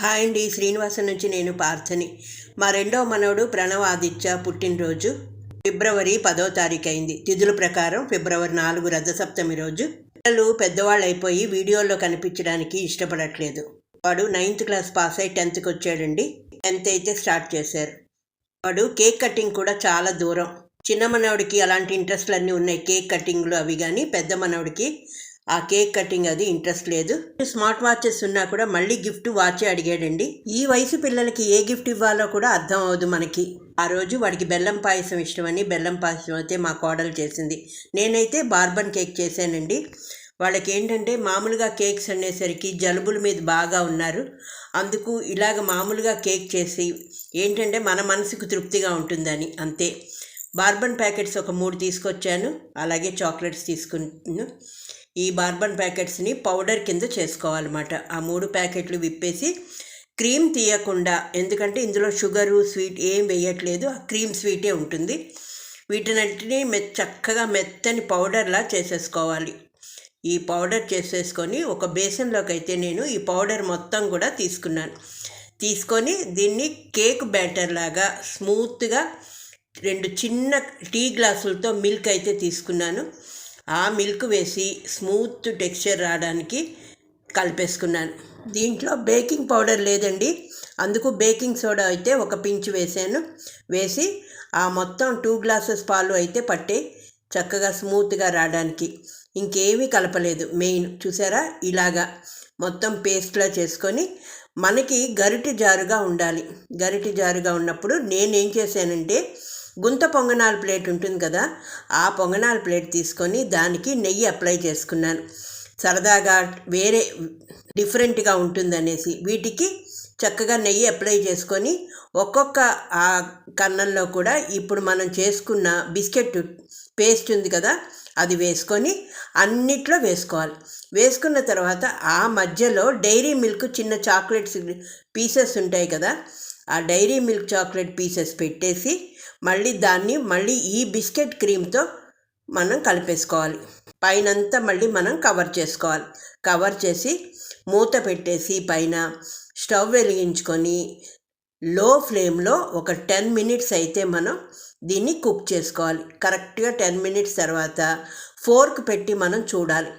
Hi అండి శ్రీనివాసం నుంచి నేను పార్థని మా రెండో మనవడు ప్రణవ్ ఆదిత్య పుట్టినరోజు ఫిబ్రవరి పదో తారీఖు అయింది తిథుల ప్రకారం ఫిబ్రవరి నాలుగు రథసప్తమి రోజు. పిల్లలు పెద్దవాళ్ళు అయిపోయి వీడియోలో కనిపించడానికి ఇష్టపడట్లేదు. వాడు నైన్త్ క్లాస్ పాస్ అయి టెన్త్కి వచ్చాడండి. టెన్త్ అయితే స్టార్ట్ చేశారు. వాడు కేక్ కటింగ్ కూడా చాలా దూరం. చిన్న మనవడికి అలాంటి ఇంట్రెస్ట్లు అన్నీ ఉన్నాయి కేక్ కటింగ్లు అవి కానీ పెద్ద మనవడికి ఆ కేక్ కటింగ్ అది ఇంట్రెస్ట్ లేదు. స్మార్ట్ వాచెస్ ఉన్నా కూడా మళ్ళీ గిఫ్ట్ వాచే అడిగాడండి. ఈ వయసు పిల్లలకి ఏ గిఫ్ట్ ఇవ్వాలో కూడా అర్థం అవ్వదు మనకి. ఆ రోజు వాడికి బెల్లం పాయసం ఇష్టమని బెల్లం పాయసం అయితే మా కోడలు చేసింది. నేనైతే బార్బన్ కేక్ చేశానండి. వాళ్ళకి ఏంటంటే మామూలుగా కేక్స్ అనేసరికి జలుబుల మీద బాగా ఉన్నారు. అందుకు ఇలాగ మామూలుగా కేక్ చేసి ఏంటంటే మన మనసుకు తృప్తిగా ఉంటుందని అంతే. బార్బన్ ప్యాకెట్స్ ఒక మూడు తీసుకొచ్చాను. అలాగే చాక్లెట్స్ తీసుకున్నాను. ఈ బార్బన్ ప్యాకెట్స్ని పౌడర్ కింద చేసుకోవాలన్నమాట. ఆ మూడు ప్యాకెట్లు విప్పేసి క్రీమ్ తీయకుండా ఎందుకంటే ఇందులో షుగరు స్వీట్ ఏం వేయట్లేదు ఆ క్రీమ్ స్వీటే ఉంటుంది. వీటినన్నిటినీ మె చక్కగా మెత్తని పౌడర్లా చేసేసుకోవాలి. ఈ పౌడర్ చేసేసుకొని ఒక బేసన్లోకి అయితే నేను ఈ పౌడర్ మొత్తం కూడా తీసుకున్నాను. తీసుకొని దీన్ని కేక్ బ్యాటర్ లాగా స్మూత్గా రెండు చిన్న టీ గ్లాసులతో మిల్క్ అయితే తీసుకున్నాను. ఆ మిల్క్ వేసి స్మూత్ టెక్స్చర్ రావడానికి కలిపేసుకున్నాను. దీంట్లో బేకింగ్ పౌడర్ లేదండి. అందుకు బేకింగ్ సోడా అయితే ఒక పించ్ వేసాను. వేసి ఆ మొత్తం టూ గ్లాసెస్ పాలు అయితే పట్టే చక్కగా స్మూత్గా రావడానికి. ఇంకేమీ కలపలేదు. మెయిన్ చూసారా? ఇలాగా మొత్తం పేస్ట్లా చేసుకొని మనకి గరిటి జారుగా ఉండాలి. గరిటి జారుగా ఉన్నప్పుడు నేనేం చేశానంటే గుంత పొంగనాల ప్లేట్ ఉంటుంది కదా ఆ పొంగనాల ప్లేట్ తీసుకొని దానికి నెయ్యి అప్లై చేసుకున్నాను. సరదాగా వేరే డిఫరెంట్గా ఉంటుందనేసి వీటికి చక్కగా నెయ్యి అప్లై చేసుకొని ఒక్కొక్క ఆ కన్నంలో కూడా ఇప్పుడు మనం చేసుకున్న బిస్కెట్ పేస్ట్ ఉంది కదా అది వేసుకొని అన్నిట్లో వేసుకోవాలి. వేసుకున్న తర్వాత ఆ మధ్యలో డైరీ మిల్క్ చిన్న చాక్లెట్స్ పీసెస్ ఉంటాయి కదా ఆ డైరీ మిల్క్ చాక్లెట్ పీసెస్ పెట్టేసి మళ్ళీ దాన్ని మళ్ళీ ఈ బిస్కెట్ క్రీమ్తో మనం కలిపేసుకోవాలి. పైనంతా మళ్ళీ మనం కవర్ చేసుకోవాలి. కవర్ చేసి మూత పెట్టేసి పైన స్టవ్ వెలిగించుకొని లో ఫ్లేమ్లో ఒక టెన్ మినిట్స్ అయితే మనం దీన్ని కుక్ చేసుకోవాలి. కరెక్ట్గా టెన్ మినిట్స్ తర్వాత ఫోర్క్ పెట్టి మనం చూడాలి.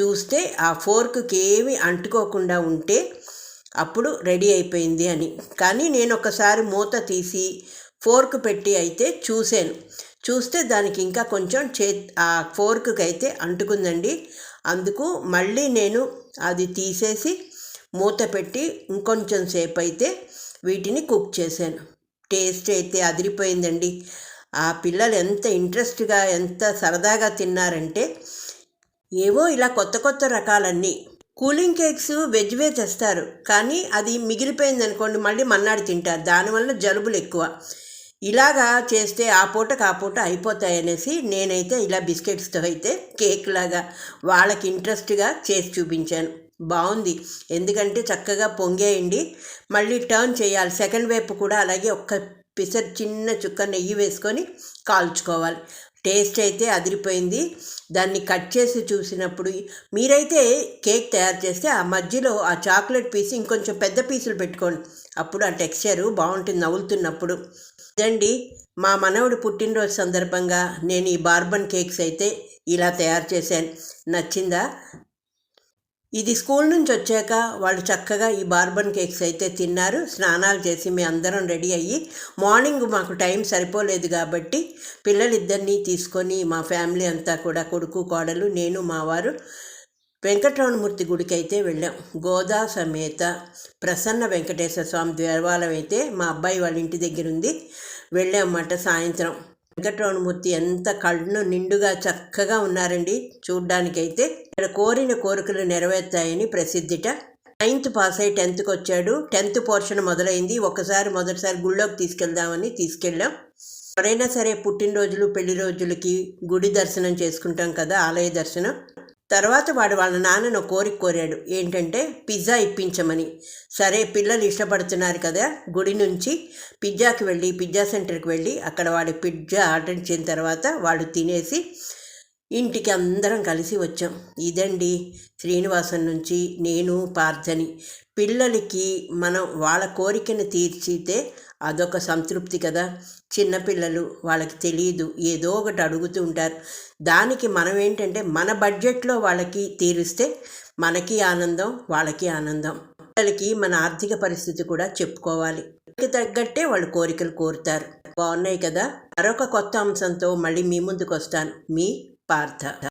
చూస్తే ఆ ఫోర్క్కి ఏమి అంటుకోకుండా ఉంటే అప్పుడు రెడీ అయిపోయింది అని. కానీ నేను ఒకసారి మూత తీసి ఫోర్క్ పెట్టి అయితే చూశాను. చూస్తే దానికి ఇంకా కొంచెం చే ఆ ఫోర్క్కి అయితే అంటుకుందండి. అందుకు మళ్ళీ నేను అది తీసేసి మూత పెట్టి ఇంకొంచెం సేపు అయితే వీటిని కుక్ చేశాను. టేస్ట్ అయితే అదిరిపోయిందండి. ఆ పిల్లలు ఎంత ఇంట్రెస్ట్గా ఎంత సరదాగా తిన్నారంటే ఏవో ఇలా కొత్త కొత్త రకాలన్నీ. కూలింగ్ కేక్స్ వెజ్వే తెస్తారు. కానీ అది మిగిలిపోయింది అనుకోండి మళ్ళీ మన్నాడు తింటారు. దానివల్ల జలుబులు ఎక్కువ. ఇలాగా చేస్తే ఆ పూటకు ఆ పూట అయిపోతాయి అనేసి నేనైతే ఇలా బిస్కెట్స్తో అయితే కేక్ లాగా వాళ్ళకి ఇంట్రెస్ట్గా చేసి చూపించాను. బాగుంది. ఎందుకంటే చక్కగా పొంగేయండి. మళ్ళీ టర్న్ చేయాలి. సెకండ్ వైపు కూడా అలాగే ఒక్క పిసర్ చిన్న చుక్క నెయ్యి వేసుకొని కాల్చుకోవాలి. టేస్ట్ అయితే అదిరిపోయింది. దాన్ని కట్ చేసి చూసినప్పుడు మీరైతే కేక్ తయారు చేస్తే ఆ మధ్యలో ఆ చాక్లెట్ పీస్ ఇంకొంచెం పెద్ద పీసులు పెట్టుకోండి. అప్పుడు ఆ టెక్స్చరు బాగుంటుంది నవ్వులుతున్నప్పుడు. ఇదండి మా మనవడు పుట్టినరోజు సందర్భంగా నేను ఈ బార్బన్ కేక్స్ అయితే ఇలా తయారు చేశాను. నచ్చిందా? ఇది స్కూల్ నుంచి వచ్చాక వాళ్ళు చక్కగా ఈ బార్బన్ కేక్స్ అయితే తిన్నారు. స్నానాలు చేసి మేము అందరం రెడీ అయ్యి మార్నింగ్ మాకు టైం సరిపోలేదు కాబట్టి పిల్లలిద్దరినీ తీసుకొని మా ఫ్యామిలీ అంతా కూడా కొడుకు కోడలు నేను మా వారు వెంకటరమణమూర్తి గుడికి అయితే వెళ్ళాం. గోదా సమేత ప్రసన్న వెంకటేశ్వర స్వామి దేవాలయం అయితే మా అబ్బాయి వాళ్ళ ఇంటి దగ్గర ఉంది వెళ్ళామన్నమాట సాయంత్రం. వెంకటరమణమూర్తి ఎంత కళ్ళు నిండుగా చక్కగా ఉన్నారండి చూడ్డానికైతే. ఇక్కడ కోరిన కోరికలు నెరవేర్తాయని ప్రసిద్ధిట. నైన్త్ పాస్ అయ్యి టెన్త్కి వచ్చాడు. టెన్త్ పోర్షన్ మొదలైంది. ఒకసారి మొదటిసారి గుళ్ళోకి తీసుకెళ్దామని తీసుకెళ్ళాం. ఎవరైనా సరే పుట్టినరోజులు పెళ్ళి రోజులకి గుడి దర్శనం చేసుకుంటాం కదా ఆలయ దర్శనం. తర్వాత వాడు వాళ్ళ నాన్నను కోరిక కోరాడు. ఏంటంటే పిజ్జా ఇప్పించమని. సరే పిల్లలు ఇష్టపడుతున్నారు కదా గుడి నుంచి పిజ్జాకి వెళ్ళి పిజ్జా సెంటర్కి వెళ్ళి అక్కడ వాడి పిజ్జా ఆర్డర్ ఇచ్చిన తర్వాత వాడు తినేసి ఇంటికి అందరం కలిసి వచ్చాం. ఇదండి శ్రీనివాసం నుంచి నేను పార్థని. పిల్లలకి మనం వాళ్ళ కోరికను తీర్చితే అదొక సంతృప్తి కదా. చిన్నపిల్లలు వాళ్ళకి తెలియదు ఏదో ఒకటి అడుగుతూ ఉంటారు. దానికి మనం ఏంటంటే మన బడ్జెట్లో వాళ్ళకి తీరిస్తే మనకి ఆనందం వాళ్ళకి ఆనందం. పిల్లలకి మన ఆర్థిక పరిస్థితి కూడా చెప్పుకోవాలి. తగ్గట్టే వాళ్ళు కోరికలు కోరుతారు. బాగున్నాయి కదా? మరొక కొత్త అంశంతో మళ్ళీ మీ ముందుకు వస్తాను మీ పార్థ